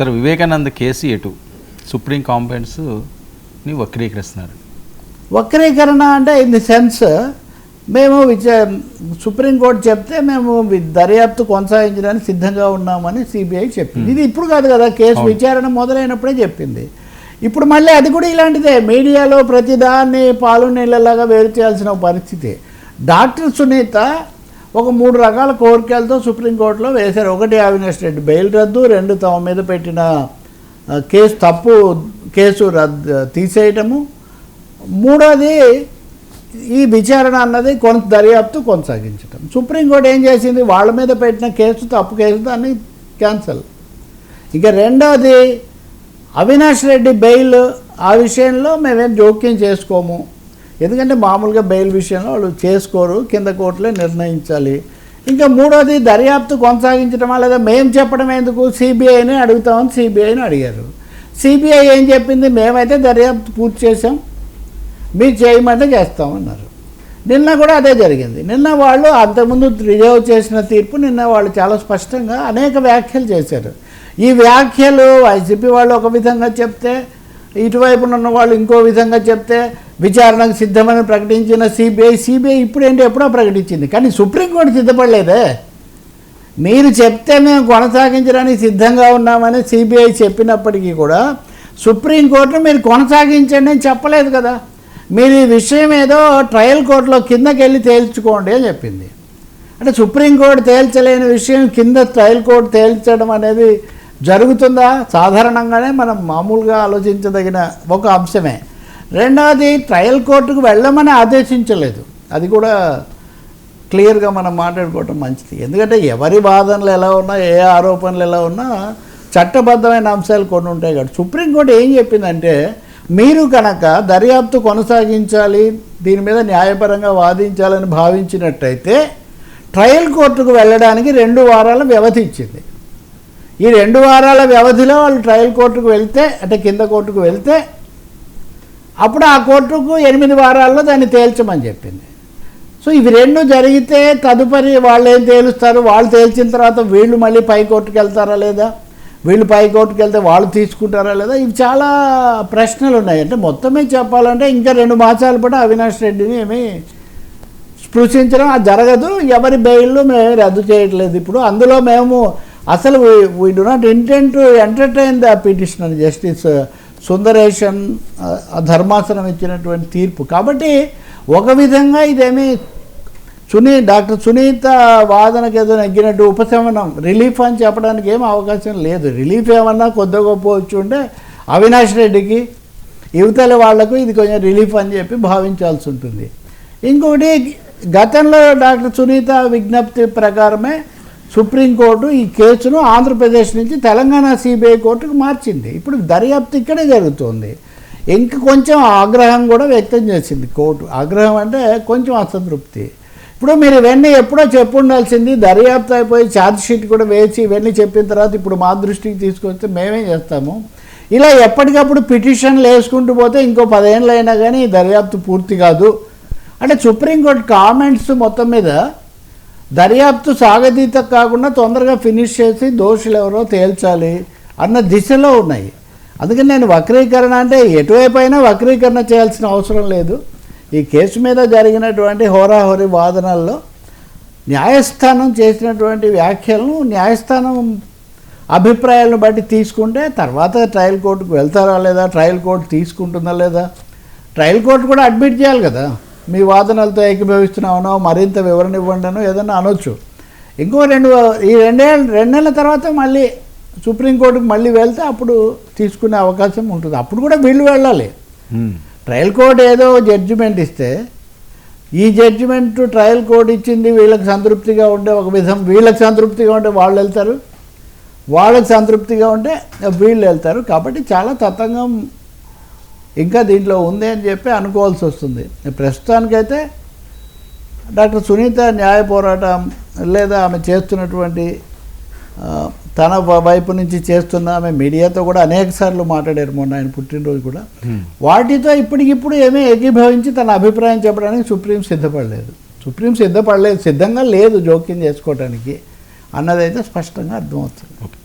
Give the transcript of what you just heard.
Sir Vivekananda case ఎటు? Supreme కాంప్లైంట్స్ని వక్రీకరిస్తున్నారు. వక్రీకరణ అంటే ఇన్ ది సెన్స్ మేము విచ సుప్రీంకోర్టు చెప్తే మేము దర్యాప్తు కొనసాగించడానికి సిద్ధంగా ఉన్నామని సిబిఐ చెప్పింది. ఇది ఇప్పుడు కాదు కదా కేసు. విచారణ మొదలైనప్పుడే చెప్పింది. ఇప్పుడు మళ్ళీ అది కూడా ఇలాంటిదే. మీడియాలో ప్రతిదాన్ని పాలు నీళ్ళలాగా వేరు చేయాల్సిన పరిస్థితి. డాక్టర్ సునీత ఒక మూడు రకాల కోరికలతో సుప్రీంకోర్టులో వేశారు. ఒకటి అవినాష్ రెడ్డి బెయిల్ రద్దు రెండు తమ మీద పెట్టిన కేసు తప్పు కేసు రద్దు తీసేయటము. మూడోది ఈ విచారణ అన్నది కొంత దర్యాప్తు కొనసాగించటం. సుప్రీంకోర్టు ఏం చేసింది? వాళ్ళ మీద పెట్టిన కేసు తప్పు కేసు దాన్ని క్యాన్సల్. ఇక రెండోది అవినాష్ రెడ్డి బెయిల్ ఆ విషయంలో మేమేం జోక్యం చేసుకోము. ఎందుకంటే మామూలుగా బెయిల్ విషయంలో వాళ్ళు చేసుకోరు కింద కోర్టులే నిర్ణయించాలి. ఇంకా మూడోది దర్యాప్తు కొనసాగించడమా లేదా మేము చెప్పడం ఎందుకు? సిబిఐని అడుగుతామని సిబిఐని అడిగారు. సిబిఐ ఏం చెప్పింది? మేమైతే దర్యాప్తు పూర్తి చేసాం మీరు చేయమంటే చేస్తామన్నారు. నిన్న కూడా అదే జరిగింది. నిన్న వాళ్ళు అంతకుముందు రిజర్వ్ చేసిన తీర్పు నిన్న వాళ్ళు చాలా స్పష్టంగా అనేక వ్యాఖ్యలు చేశారు. ఈ వ్యాఖ్యలు వైసీపీ వాళ్ళు ఒక విధంగా చెప్తే ఇటువైపున ఉన్న వాళ్ళు ఇంకో విధంగా చెప్తే విచారణకు సిద్ధమని ప్రకటించిన సిబిఐ సిబిఐ ఇప్పుడేంటి? ఎప్పుడో ప్రకటించింది. కానీ సుప్రీంకోర్టు సిద్ధపడలేదే. మీరు చెప్తే మేము కొనసాగించడానికి సిద్ధంగా ఉన్నామని సిబిఐ చెప్పినప్పటికీ కూడా సుప్రీంకోర్టును మీరు కొనసాగించండి అని చెప్పలేదు కదా. మీరు ఈ విషయం ఏదో ట్రయల్ కోర్టులో కిందకి వెళ్ళి తేల్చుకోండి అని చెప్పింది. అంటే సుప్రీంకోర్టు తేల్చలేని విషయం కింద ట్రయల్ కోర్టు తేల్చడం అనేది జరుగుతుందా? సాధారణంగానే మనం మామూలుగా ఆలోచించదగిన ఒక అంశమే. రెండవది ట్రయల్ కోర్టుకు వెళ్ళమని ఆదేశించలేదు. అది కూడా క్లియర్గా మనం మాట్లాడుకోవటం మంచిది. ఎందుకంటే ఎవరి వాదనలు ఎలా ఉన్నా ఏ ఆరోపణలు ఎలా ఉన్నా చట్టబద్ధమైన అంశాలు కొన్ని ఉంటాయి కాబట్టి. సుప్రీంకోర్టు ఏం చెప్పిందంటే మీరు కనుక దర్యాప్తు కొనసాగించాలి దీని మీద న్యాయపరంగా వాదించాలని భావించినట్టయితే ట్రయల్ కోర్టుకు వెళ్ళడానికి రెండు వారాల వ్యవధి ఇచ్చింది ఈ రెండు వారాల వ్యవధిలో వాళ్ళు ట్రయల్ కోర్టుకు వెళ్తే అంటే కింద కోర్టుకు వెళ్తే అప్పుడు ఆ కోర్టుకు ఎనిమిది వారాల్లో దాన్ని తేల్చమని చెప్పింది. సో ఇవి రెండు జరిగితే తదుపరి వాళ్ళు ఏం తేలుస్తారు? వాళ్ళు తేల్చిన తర్వాత వీళ్ళు మళ్ళీ పై కోర్టుకు వెళ్తారా లేదా? వీళ్ళు పై కోర్టుకు వెళ్తే వాళ్ళు తీసుకుంటారా లేదా? ఇవి చాలా ప్రశ్నలు ఉన్నాయి. అంటే మొత్తమే చెప్పాలంటే ఇంకా రెండు మాసాల పాటు అవినాష్ రెడ్డిని ఏమి స్పృశించడం అది జరగదు. ఎవరి బెయిల్ మేము రద్దు చేయట్లేదు. ఇప్పుడు అందులో మేము అసలు we do not intent to entertain the petitioner Justice Sundaresan ధర్మాసనం ఇచ్చినటువంటి తీర్పు కాబట్టి ఒక విధంగా ఇదేమి సునీ డాక్టర్ సునీత వాదనకు ఏదో నెగ్గినట్టు ఉపశమనం రిలీఫ్ అని చెప్పడానికి ఏం అవకాశం లేదు రిలీఫ్ ఏమన్నా కొద్ది గొప్ప వచ్చి ఉంటే అవినాష్ రెడ్డికి యువతల వాళ్ళకు ఇది కొంచెం రిలీఫ్ అని చెప్పి భావించాల్సి ఉంటుంది ఇంకొకటి గతంలో డాక్టర్ సునీత విజ్ఞప్తి ప్రకారమే సుప్రీంకోర్టు ఈ కేసును ఆంధ్రప్రదేశ్ నుంచి తెలంగాణ సిబిఐ కోర్టుకు మార్చింది. ఇప్పుడు దర్యాప్తు ఇక్కడే జరుగుతుంది. ఇంక కొంచెం ఆగ్రహం కూడా వ్యక్తం చేసింది కోర్టు. ఆగ్రహం అంటే కొంచెం అసంతృప్తి. ఇప్పుడు మీరు ఇవన్నీ ఎప్పుడో చెప్పు ఉండాల్సింది దర్యాప్తు అయిపోయి ఛార్జ్షీట్ కూడా వేసి ఇవన్నీ చెప్పిన తర్వాత ఇప్పుడు మా దృష్టికి తీసుకొస్తే మేమేం చేస్తాము? ఇలా ఎప్పటికప్పుడు పిటిషన్లు వేసుకుంటూ పోతే ఇంకో పదేళ్ళు అయినా కానీ దర్యాప్తు పూర్తి కాదు. అంటే సుప్రీంకోర్టు కామెంట్స్ మొత్తం మీద దర్యాప్తు సాగతీత కాకుండా తొందరగా ఫినిష్ చేసి దోషులు ఎవరో తేల్చాలి అన్న దిశలో ఉన్నాయి. అందుకని నేను వక్రీకరణ అంటే ఎటువైపు అయినా వక్రీకరణ చేయాల్సిన అవసరం లేదు. ఈ కేసు మీద జరిగినటువంటి హోరాహోరీ వాదనల్లో న్యాయస్థానం చేసినటువంటి వ్యాఖ్యలను న్యాయస్థానం అభిప్రాయాలను బట్టి తీసుకుంటే తర్వాత ట్రయల్ కోర్టుకు వెళ్తారా లేదా? ట్రయల్ కోర్టు తీసుకుంటుందా లేదా? ట్రయల్ కోర్టు కూడా అడ్మిట్ చేయాలి కదా. మీ వాదనలతో ఏకీభవిస్తున్నామనో మరింత వివరణ ఇవ్వండి అనో ఏదన్నా అనొచ్చు. ఇంకో రెండు ఈ రెండేళ్ళ రెండు నెలల తర్వాత మళ్ళీ సుప్రీంకోర్టుకు మళ్ళీ వెళ్తే అప్పుడు తీసుకునే అవకాశం ఉంటుంది. అప్పుడు కూడా వీళ్ళు వెళ్ళాలి. ట్రయల్ కోర్టు ఏదో జడ్జిమెంట్ ఇస్తే ఈ జడ్జిమెంట్ ట్రయల్ కోర్టు ఇచ్చింది వీళ్ళకి సంతృప్తిగా ఉంటే ఒక విధం వీళ్ళకి సంతృప్తిగా ఉంటే వాళ్ళు వెళ్తారు. వాళ్ళకి సంతృప్తిగా ఉంటే వీళ్ళు వెళ్తారు. కాబట్టి చాలా తతంగం ఇంకా దీంట్లో ఉంది అని చెప్పి అనుకోవాల్సి వస్తుంది. ప్రస్తుతానికైతే డాక్టర్ సునీత న్యాయ పోరాటం లేదా ఆమె చేస్తున్నటువంటి తన వైపు నుంచి చేస్తున్న ఆమె మీడియాతో కూడా అనేక సార్లు మాట్లాడారు మొన్న ఆయన పుట్టినరోజు కూడా. వాటితో ఇప్పటికిప్పుడు ఏమీ ఏకీభవించి తన అభిప్రాయం చెప్పడానికి సుప్రీం సిద్ధపడలేదు. సుప్రీం సిద్ధపడలేదు సిద్ధంగా లేదు జోక్యం చేసుకోవడానికి అన్నదైతే స్పష్టంగా అర్థమవుతుంది. ఓకే.